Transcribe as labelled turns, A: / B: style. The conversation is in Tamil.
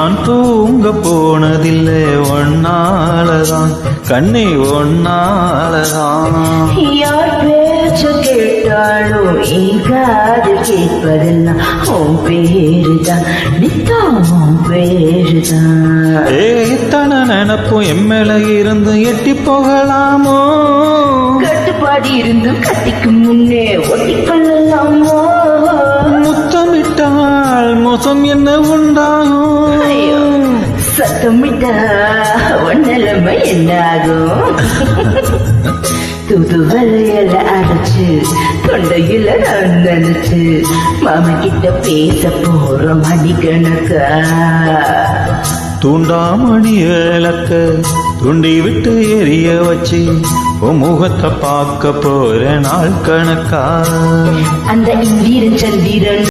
A: நான் தூங்க போனதில்லை ஒன்னாலதான். கண்ணே ஒன்னாலதான்.
B: யார் பேச்ச கேட்டாலும் என் காது கேட்பதெல்லாம் உன் பேருதான். நித்தம் உன் பேருதான்.
A: ஏ இத்தனை நினப்பும் எம்மேல இருந்து எட்டி போகலாமோ?
B: கட்டுப்பாடு இருந்தும் கத்திக்கு முன்னே ஒட்டிக்கொள்ளலாமோ.
A: மோசம் என்ன உண்டாகும்?
B: சத்தமிட்டா உன் நிலைமை என்னாகும்? தூது வலையில அரைச்சு தொண்டையில நான் நினைச்சு மாமா கிட்ட பேச போறோம் மணிக்கணக்கா
A: தூண்டாமணி இழக்க துண்டி விட்டு எரிய வச்சு முகத்தை பார்க்க போற நாள் கணக்கா?
B: அந்த இந்திரன் சந்திரன்